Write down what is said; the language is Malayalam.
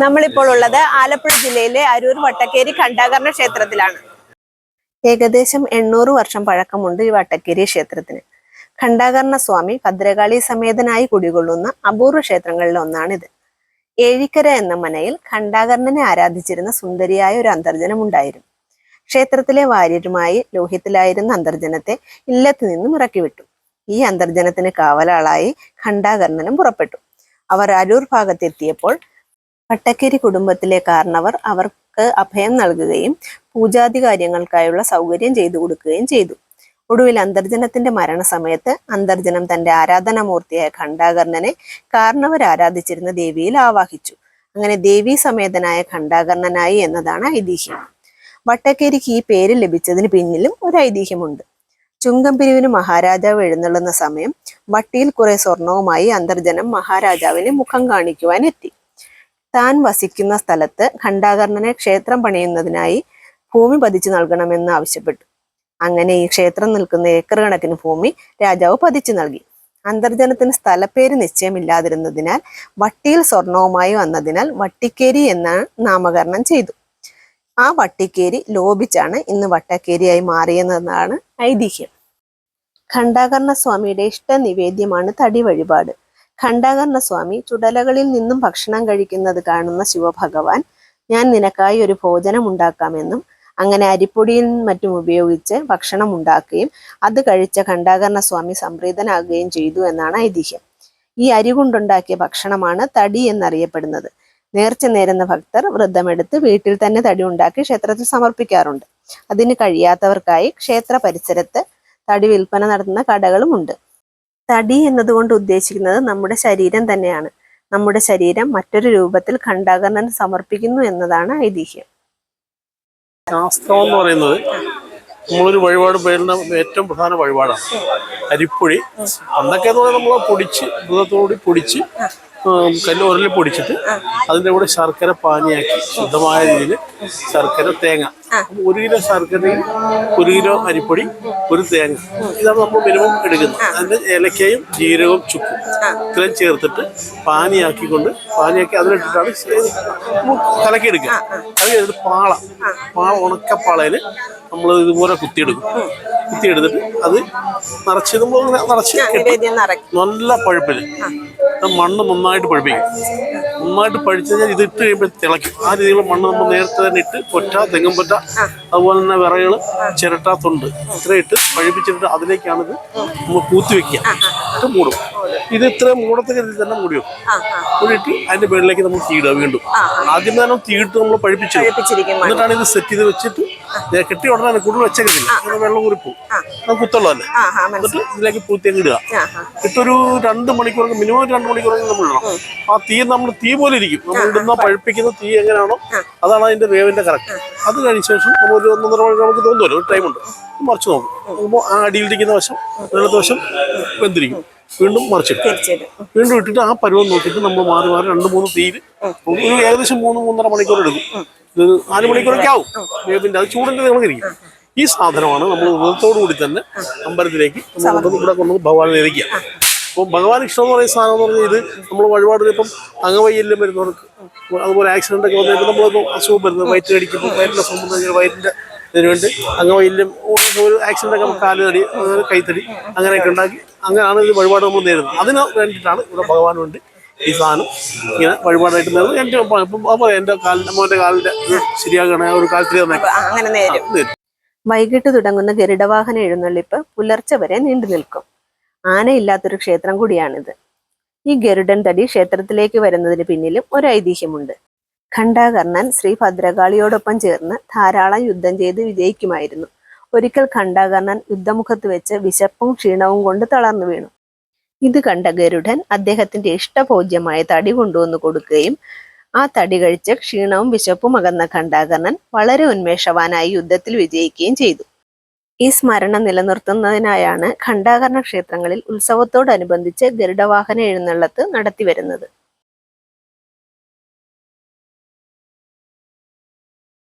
നമ്മളിപ്പോൾ ഉള്ളത് ആലപ്പുഴ ജില്ലയിലെ അരൂർ വട്ടക്കേരി ഖണ്ഡാകർണ ക്ഷേത്രത്തിലാണ്. ഏകദേശം എണ്ണൂറ് വർഷം പഴക്കമുണ്ട് ഈ വട്ടക്കേരി ക്ഷേത്രത്തിന്. ഖണ്ഡാകർണ സ്വാമി ഭദ്രകാളി സമേതനായി കുടികൊള്ളുന്ന അപൂർവ ക്ഷേത്രങ്ങളിൽ ഒന്നാണിത്. ഏഴിക്കര എന്ന മനയിൽ ഖണ്ഡാകർണനെ ആരാധിച്ചിരുന്ന സുന്ദരിയായ ഒരു അന്തർജനം ഉണ്ടായിരുന്നു. ക്ഷേത്രത്തിലെ വാര്യരുമായി ലോഹ്യത്തിലായിരുന്ന അന്തർജനത്തെ ഇല്ലത്ത് നിന്നും ഇറക്കിവിട്ടു. ഈ അന്തർജനത്തിന് കാവലാളായി ഖണ്ഡാകർണനും പുറപ്പെട്ടു. അവർ അരൂർ ഭാഗത്തെത്തിയപ്പോൾ പട്ടക്കേരി കുടുംബത്തിലെ കാരണവർ അവർക്ക് അഭയം നൽകുകയും പൂജാതി കാര്യങ്ങൾക്കായുള്ള സൗകര്യം ചെയ്തു കൊടുക്കുകയും ചെയ്തു. ഒടുവിൽ അന്തർജനത്തിന്റെ മരണസമയത്ത് അന്തർജനം തന്റെ ആരാധനാമൂർത്തിയായ ഖണ്ഡാകർണനെ കാരണവർ ആരാധിച്ചിരുന്ന ദേവിയിൽ ആവാഹിച്ചു. അങ്ങനെ ദേവീ സമേതനായ ഖണ്ഡാകർണനായി എന്നതാണ് ഐതിഹ്യം. വട്ടക്കേരിക്ക് ഈ പേര് ലഭിച്ചതിന് പിന്നിലും ഒരു ഐതിഹ്യമുണ്ട്. ചുങ്കം പിരിവിന് മഹാരാജാവ് എഴുന്നള്ളുന്ന സമയം വട്ടിയിൽ കുറെ സ്വർണവുമായി അന്തർജനം മഹാരാജാവിനെ മുഖം കാണിക്കുവാൻ എത്തി താൻ വസിക്കുന്ന സ്ഥലത്ത് ഖണ്ഡാകർണനെ ക്ഷേത്രം പണിയുന്നതിനായി ഭൂമി പതിച്ചു നൽകണമെന്ന് ആവശ്യപ്പെട്ടു. അങ്ങനെ ഈ ക്ഷേത്രം നിൽക്കുന്ന ഏക്കർ കണക്കിന് ഭൂമി രാജാവ് പതിച്ചു നൽകി. അന്തർജനത്തിന് സ്ഥലപ്പേര് നിശ്ചയമില്ലാതിരുന്നതിനാൽ വട്ടിയിൽ സ്വർണവുമായി വന്നതിനാൽ വട്ടിക്കേരി എന്ന നാമകരണം ചെയ്തു. ആ വട്ടിക്കേരി ലോപിച്ചാണ് ഇന്ന് വട്ടക്കേരിയായി മാറിയെന്നതാണ് ഐതിഹ്യം. ഖണ്ഡാകർണ സ്വാമിയുടെ ഇഷ്ട നിവേദ്യമാണ് തടി വഴിപാട് ഖണ്ഡാകർണ സ്വാമി ചുടലകളിൽ നിന്നും ഭക്ഷണം കഴിക്കുന്നത് കാണുന്ന ശിവഭഗവാൻ ഞാൻ നിനക്കായി ഒരു ഭോജനം ഉണ്ടാക്കാമെന്നും അങ്ങനെ അരിപ്പൊടിയും മറ്റും ഉപയോഗിച്ച് ഭക്ഷണം ഉണ്ടാക്കുകയും അത് കഴിച്ച ഖണ്ഡാകർണ സ്വാമി സംപ്രീതനാകുകയും ചെയ്തു എന്നാണ് ഐതിഹ്യം. ഈ അരി കൊണ്ടുണ്ടാക്കിയ ഭക്ഷണമാണ് തടി എന്നറിയപ്പെടുന്നത്. നേർച്ച നേരുന്ന ഭക്തർ വൃദ്ധമെടുത്ത് വീട്ടിൽ തന്നെ തടി ഉണ്ടാക്കി ക്ഷേത്രത്തിൽ സമർപ്പിക്കാറുണ്ട്. അതിന് കഴിയാത്തവർക്കായി ക്ഷേത്ര പരിസരത്ത് തടി വിൽപ്പന നടത്തുന്ന കടകളുമുണ്ട് തടി എന്നതുകൊണ്ട് ഉദ്ദേശിക്കുന്നത് നമ്മുടെ ശരീരം തന്നെയാണ്. നമ്മുടെ ശരീരം മറ്റൊരു രൂപത്തിൽ ഖണ്ഡാകർണന് സമർപ്പിക്കുന്നു എന്നതാണ് ഐതിഹ്യം. ശാസ്ത്രം എന്ന് പറയുന്നത് നമ്മളൊരു വഴിപാട് പേരുന്ന ഏറ്റവും പ്രധാന വഴിപാടാണ്. അരിപ്പൊടി അന്നൊക്കെ എന്ന് നമ്മൾ പൊടിച്ച് മൃഗത്തോടുകൂടി പൊടിച്ച് കല്ല് ഉരലിൽ പൊടിച്ചിട്ട് അതിന്റെ കൂടെ ശർക്കര പാനിയാക്കി ശുദ്ധമായ രീതിയിൽ ശർക്കര തേങ്ങ. ഒരു കിലോ ശർക്കരയും ഒരു കിലോ അരിപ്പൊടി ഒരു തേങ്ങ. ഇതാണ് നമ്മൾ മിനിമം എടുക്കുന്നത്. അതിന്റെ ഏലക്കയും ജീരകവും ചുക്കും ഇത്രയും ചേർത്തിട്ട് പാനിയാക്കിക്കൊണ്ട് പാനിയാക്കി അതിലിട്ടിട്ടാണ് എടുക്കുക കലക്കിയെടുക്കുക. കലക്കിയെടുത്തിട്ട് പാള. പാള ഉണക്കപ്പാളയിൽ നമ്മൾ ഇതുപോലെ കുത്തിയെടുക്കും. കുത്തിയെടുത്തിട്ട് അത് നിറച്ച് നമ്മൾ നിറച്ച് നല്ല പഴുപ്പിൽ മണ്ണ് നന്നായിട്ട് പഴുപ്പിക്കും. നന്നായിട്ട് പഴിച്ചു കഴിഞ്ഞാൽ ഇത് ഇട്ട് കഴിയുമ്പോൾ തിളയ്ക്കും. ആ രീതിയിലുള്ള മണ്ണ് നമ്മൾ നേരത്തെ തന്നെ ഇട്ട് പൊറ്റ തെങ്ങും പൊറ്റ അതുപോലെ തന്നെ വിറകൾ ചിരട്ട തൊണ്ട് ഇത്ര ഇട്ട് പഴിപ്പിച്ചിട്ട് അതിലേക്കാണിത് നമ്മൾ കൂത്തി വെക്കുക. ഇട്ട് മൂടും. ഇത് ഇത്ര മൂടത്തക്ക രീതിയിൽ തന്നെ മൂടി വെക്കും. മൂടിയിട്ട് അതിന്റെ മുകളിലേക്ക് നമ്മൾ തീയിടുക വീണ്ടും. ആദ്യം തന്നെ തീയിട്ട് നമ്മൾ പഴിപ്പിച്ചു എന്നിട്ടാണ് ഇത് സെറ്റ് ചെയ്ത് വെച്ചിട്ട് കെട്ടി ഉടനെ കൂടുതൽ വെച്ചേക്കത്തില്ല. വെള്ളം ഊറിപ്പോവും അത് കുത്തുള്ളതല്ലേ? എന്നിട്ട് ഇതിലേക്ക് പൂത്തേക്ക് ഇടുക. ഇട്ടൊരു രണ്ട് മണിക്കൂർ മിനിമം രണ്ട് മണിക്കൂർ നമ്മൾ ഇടണം. ആ തീ നമ്മൾ തീ പോലെ ഇരിക്കും. നമ്മൾ ഇടുന്ന പഴുപ്പിക്കുന്ന തീ എങ്ങനെയാണോ അതാണ് അതിന്റെ വേവിന്റെ കറക്റ്റ്. അത് കഴിഞ്ഞ ശേഷം നമ്മൾ ഒരു ഒന്നൊന്നര മണിക്കൂർ നമുക്ക് തോന്നുമല്ലോ ഒരു ടൈമുണ്ട് മറിച്ച് നോക്കും. നോക്കുമ്പോൾ ആ അടിയിലിരിക്കുന്ന വശം വെള്ളത്തെ വശം വെന്തിരിക്കും. വീണ്ടും മറിച്ചിട്ട് വീണ്ടും ഇട്ടിട്ട് ആ പരുവം നോക്കിയിട്ട് നമ്മൾ മാറി മാറി രണ്ട് മൂന്ന് തീയിൽ ഒരു ഏകദേശം മൂന്ന് മൂന്നര മണിക്കൂർ എടുക്കും. ഇത് നാല് മണിക്കൂറൊക്കെ ആവും. വേവിന്റെ അത് ചൂടിന്റെ നമുക്കിരിക്കും ഈ സാധനമാണ് നമ്മൾ വ്രതത്തോടു കൂടി തന്നെ അമ്പലത്തിലേക്ക് നമ്മൾ ഇവിടെ കൊണ്ട് ഭഗവാനെ ഇരിക്കുക. അപ്പോൾ ഭഗവാൻ ഇഷ്ടം എന്ന് പറയുന്ന സാധനം എന്ന് പറഞ്ഞാൽ ഇത് നമ്മൾ വഴിപാടിന് ഇപ്പം അംഗവൈകല്യം വരുന്നവർക്ക് അതുപോലെ ആക്സിഡന്റ് ഒക്കെ വന്നിട്ട് നമ്മളിപ്പോൾ അസുഖം വരുന്നത് വയറ്റിൽ അടിക്കുമ്പോൾ വയറ്റിന്റെ അസുഖം വന്നു വയറ്റിന്റെ ഇതിനു വേണ്ടി അംഗവൈകല്യം ഒരു ആക്സിഡന്റ് ഒക്കെ കാൽ തടി അതുപോലെ കൈത്തടി അങ്ങനെയൊക്കെ ഉണ്ടാക്കി അങ്ങനെയാണ് ഇത് വഴിപാട് നമ്മൾ നേരുന്നത് അതിന് വേണ്ടിയിട്ടാണ് ഇവിടെ ഭഗവാൻ വേണ്ടി ഈ സാധനം ഇങ്ങനെ വഴിപാടായിട്ട് നേരുന്നത് എന്റെ അപ്പോൾ എന്റെ കാലിന്റെ മോന്റെ കാലിന്റെ ശരിയാകണേ ഒരു കാലത്തിൽ അങ്ങനെ നേരും. വൈകിട്ട് തുടങ്ങുന്ന ഗരുഡവാഹന എഴുന്നള്ളിപ്പ് പുലർച്ചെ വരെ നീണ്ടു നിൽക്കും. ആനയില്ലാത്തൊരു ക്ഷേത്രം കൂടിയാണിത്. ഈ ഗരുഡൻ തടി ക്ഷേത്രത്തിലേക്ക് വരുന്നതിന് പിന്നിലും ഒരു ഐതിഹ്യമുണ്ട്. ഖണ്ഡാകർണൻ ശ്രീ ഭദ്രകാളിയോടൊപ്പം ചേർന്ന് ധാരാളം യുദ്ധം ചെയ്ത് വിജയിക്കുമായിരുന്നു. ഒരിക്കൽ ഖണ്ഡാകർണൻ യുദ്ധമുഖത്ത് വെച്ച് വിശപ്പും ക്ഷീണവും കൊണ്ട് തളർന്നു വീണു. ഇത് കണ്ട ഗരുഡൻ അദ്ദേഹത്തിന്റെ ഇഷ്ടഭോജ്യമായ തടി കൊണ്ടുവന്നു കൊടുക്കുകയും ആ തടി കഴിച്ച് ക്ഷീണവും വിശപ്പും അകന്ന ഖണ്ഡാകർണൻ വളരെ ഉന്മേഷവാനായി യുദ്ധത്തിൽ വിജയിക്കുകയും ചെയ്തു. ഈ സ്മരണ നിലനിർത്തുന്നതിനായാണ് ഖണ്ഡാകർണ ക്ഷേത്രങ്ങളിൽ ഉത്സവത്തോടനുബന്ധിച്ച് ഗരുഡവാഹന എഴുന്നള്ളത്ത് നടത്തിവരുന്നത്.